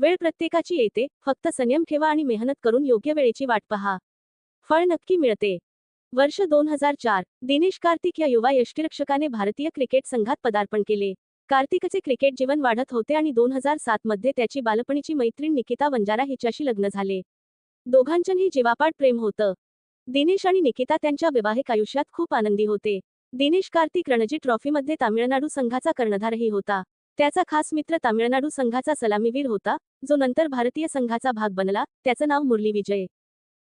वेळ प्रत्येकाची येते फक्त संयम ठेवा आणि मेहनत करून योग्य वेळेची वाट पहा. फळ नक्की मिळते. वर्ष दोन हजार चार दिनेश कार्तिक या युवा यष्टीरक्षकाने भारतीय क्रिकेट संघात पदार्पण केले. कार्तिकचे क्रिकेट जीवन वाढत होते आणि दोन हजार सात मध्ये त्याची बालपणीची मैत्रीण निकिता वंजारा हिच्याशी लग्न झाले. दोघांच्याही जीवापाड प्रेम होतं. दिनेश आणि निकिता त्यांच्या वैवाहिक आयुष्यात खूप आनंदी होते. दिनेश कार्तिक रणजी ट्रॉफीमध्ये तामिळनाडू संघाचा कर्णधारही होता. त्याचा खास मित्र तामिळनाडू संघाचा सलामीवीर होता जो नंतर भारतीय संघाचा भाग बनला त्याचं नाव मुरली विजय.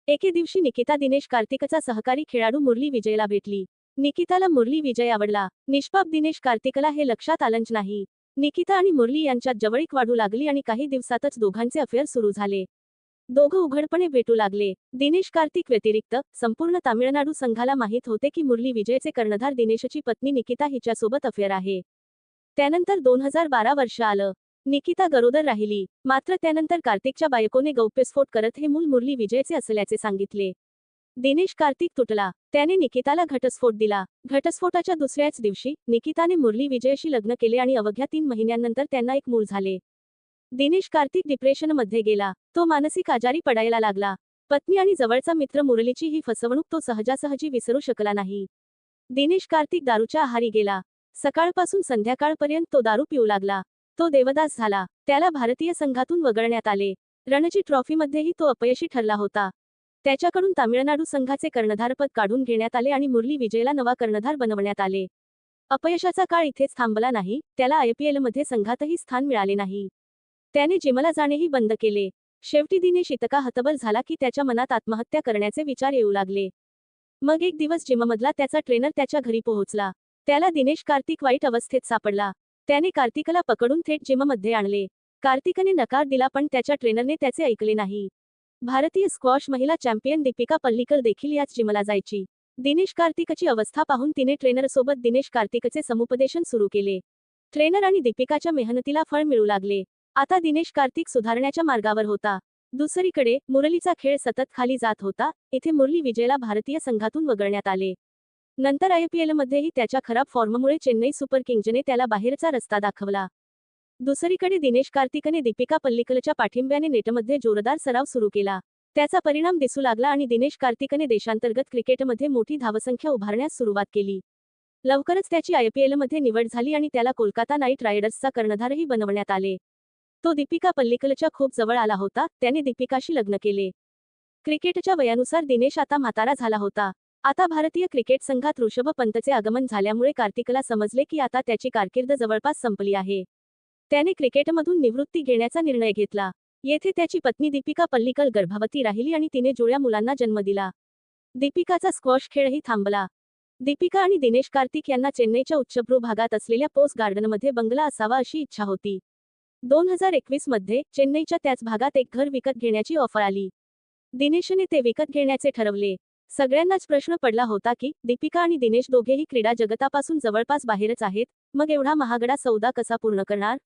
एके दिवशी निकिता दिनेश कार्तिकचा सहकारी खेळाडू मुरली विजयला भेटली. निकिताला मुरली विजय आवडला. निष्पाप दिनेश कार्तिकला हे लक्षात आलंच नाही. निकिता आणि मुरली यांच्यात जवळीक वाढू लागली आणि काही दिवसातच दोघांचे अफेअर सुरू झाले. दोघं उघडपणे भेटू लागले. दिनेश कार्तिक व्यतिरिक्त संपूर्ण तामिळनाडू संघाला माहीत होते की मुरली विजयचे कर्णधार दिनेशची पत्नी निकिता हिच्यासोबत अफेअर आहे. त्यानंतर दोन हजार बारा वर्ष आलं. निकिता गरोदर राहिली. मात्र त्यानंतर कार्तिकच्या बायकोने गौप्यस्फोट करत हे मूल मुरली विजयचे असल्याचे सांगितले. दिनेश कार्तिक तुटला. त्याने निकिताला घटस्फोट दिला. घटस्फोटाच्या दुसऱ्याच दिवशी निकिताने मुरली विजयशी लग्न केले आणि अवघ्या तीन महिन्यांनंतर त्यांना एक मूल झाले. दिनेश कार्तिक डिप्रेशनमध्ये गेला. तो मानसिक आजारी पडायला लागला. पत्नी आणि जवळचा मित्र मुरलीची ही फसवणूक तो सहजासहजी विसरू शकला नाही. दिनेश कार्तिक दारूच्या आहारी गेला. सकाळपासून संध्याकाळपर्यंत तो दारू पिऊ लागला. तो देवदास झाला. त्याला भारतीय संघातून वगळण्यात आले. रणजी ट्रॉफीमध्येही तो अपयशी ठरला होता. त्याच्याकडून तामिळनाडू संघाचे कर्णधारपद काढून घेण्यात आले आणि मुरली विजयला नवा कर्णधार बनवण्यात आले. अपयशाचा काळ इथेच थांबला नाही. त्याला आयपीएलमध्ये संघातही स्थान मिळाले नाही. त्याने जिमला जाणेही बंद केले. शेवटी दिनेश इतका हतबल झाला की त्याच्या मनात आत्महत्या करण्याचे विचार येऊ लागले. मग एक दिवस जिममधला त्याचा ट्रेनर त्याच्या घरी पोहोचला. त्याला दिनेश कार्तिक वाईट अवस्थेत सापडला. त्याने कार्तिकला पकडून थेट जिममध्ये आणले. कार्तिकने नकार दिला पण त्याच्या ट्रेनरने त्याचे ऐकले नाही. भारतीय स्क्वॉश महिला चॅम्पियन दीपिका पल्लीकर देखील याच जिमला जायची. दिनेश कार्तिकची अवस्था पाहून तिने ट्रेनरसोबत दिनेश कार्तिकचे समुपदेशन सुरू केले. ट्रेनर आणि दीपिकाच्या मेहनतीला फळ मिळू लागले. आता दिनेश कार्तिक सुधारण्याच्या मार्गावर होता. दुसरीकडे मुरलीचा खेळ सतत खाली जात होता. इथे मुरली विजयला भारतीय संघातून वगळण्यात आले. नंतर आयपीएलमध्येही त्याच्या खराब फॉर्ममुळे चेन्नई सुपर किंग्जने त्याला बाहेरचा रस्ता दाखवला. दुसरीकडे दिनेश कार्तिकने दीपिका पल्लिकलच्या पाठिंब्याने नेटमध्ये जोरदार सराव सुरू केला. त्याचा परिणाम दिसू लागला आणि दिनेश कार्तिकने देशांतर्गत क्रिकेटमध्ये मोठी धावसंख्या उभारण्यास सुरुवात केली. लवकरच त्याची आयपीएलमध्ये निवड झाली आणि त्याला कोलकाता नाईट रायडर्सचा कर्णधारही बनवण्यात आले. तो दीपिका पल्लिकलच्या खूप जवळ आला होता त्याने दीपिकाशी लग्न केले. क्रिकेटच्या वयानुसार दिनेश आता म्हातारा झाला होता. आता भारतीय क्रिकेट संघात ऋषभ पंतचे आगमन झाल्यामुळे कार्तिकला समजले की आता त्याची कारकीर्द जवळपास संपली आहे. त्याने क्रिकेटमधून निवृत्ती घेण्याचा निर्णय घेतला. येथे त्याची पत्नी दीपिका पल्लिकल गर्भवती राहिली आणि तिने जुळ्या मुलांना जन्म दिला. दीपिकाचा स्क्वॉश खेळही थांबला. दीपिका आणि दिनेश कार्तिक यांना चेन्नईच्या उच्चभ्रू भागात असलेल्या पोस्ट गार्डनमध्ये बंगला असावा अशी इच्छा होती. दोन हजार एकवीसमध्ये चेन्नईच्या त्याच भागात एक घर विकत घेण्याची ऑफर आली. दिनेशने ते विकत घेण्याचे ठरवले. सगळ्यांनाच प्रश्न पडला होता की दीपिका आणि दिनेश दोघेही क्रीडा जगतापासून जवळपास बाहेरच आहेत मग एवढा महागडा सौदा कसा पूर्ण करणार?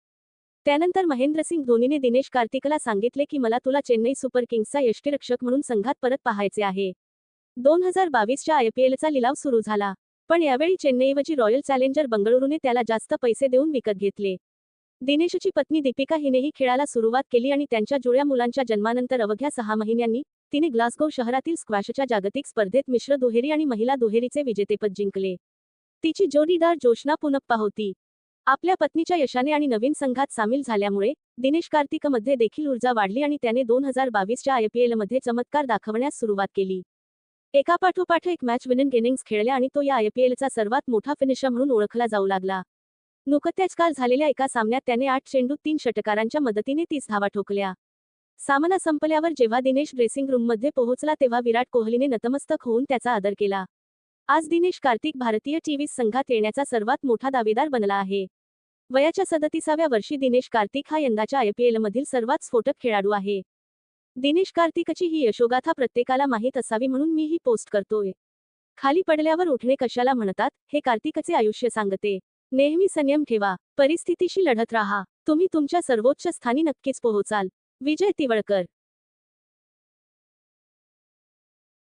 त्यानंतर महेंद्रसिंग धोनीने दिनेश कार्तिकला सांगितले की मला तुला चेन्नई सुपर किंग्सचा यष्टीरक्षक म्हणून संघात परत पाहायचे आहे. दोन हजार बावीसच्या आयपीएलचा लिलाव सुरू झाला पण यावेळी चेन्नईऐवजी रॉयल चॅलेंजर बंगळुरूने त्याला जास्त पैसे देऊन विकत घेतले. दिनेशची पत्नी दीपिका हिनेही खेळाला सुरुवात केली आणि त्यांच्या जुळ्या मुलांच्या जन्मानंतर अवघ्या सहा महिन्यांनी तिने ग्लासगो शहरातील स्क्वॅशच्या जागतिक स्पर्धेत मिश्र दुहेरी आणि महिला दुहेरीचे विजेतेपद जिंकले. तिची जोडीदार जोशना पुनप्पा होती. आपल्या पत्नीच्या यशाने आणि नवीन संघात सामील झाल्यामुळे दिनेश कार्तिकमध्ये देखील ऊर्जा वाढली आणि त्याने दोन हजार बावीसच्या आयपीएलमध्ये चमत्कार दाखवण्यास सुरुवात केली. एकापाठोपाठ एक मॅच विनिंग इनिंग्स खेळल्या आणि तो या आयपीएलचा सर्वात मोठा फिनिशर म्हणून ओळखला जाऊ लागला. नुकत्याच काल झालेल्या एका सामन्यात त्याने आठ चेंडूत तीन षटकारांच्या मदतीने तीस धावा ठोकल्या. सामना संपल्यावर जेव्हा दिनेश ड्रेसिंग रूममध्ये पोहोचला तेव्हा विराट कोहलीने नतमस्तक होऊन त्याचा आदर केला. आज दिनेश कार्तिक भारतीय टीव्हीस संघात येण्याचा सर्वात मोठा दावेदार बनला आहे. वयाच्या सदतीसाव्या वर्षी दिनेश कार्तिक हा यंदाच्या आयपीएलमधील सर्वात स्फोटक खेळाडू आहे. दिनेश कार्तिकची ही यशोगाथा प्रत्येकाला माहीत असावी म्हणून मी ही पोस्ट करतोय. खाली पडल्यावर उठणे कशाला म्हणतात हे कार्तिकचे आयुष्य सांगते. नेहमी संयम ठेवा. परिस्थितीशी लढत राहा. तुम्ही तुमच्या सर्वोच्च स्थानी नक्कीच पोहोचाल. विजय तिवळकर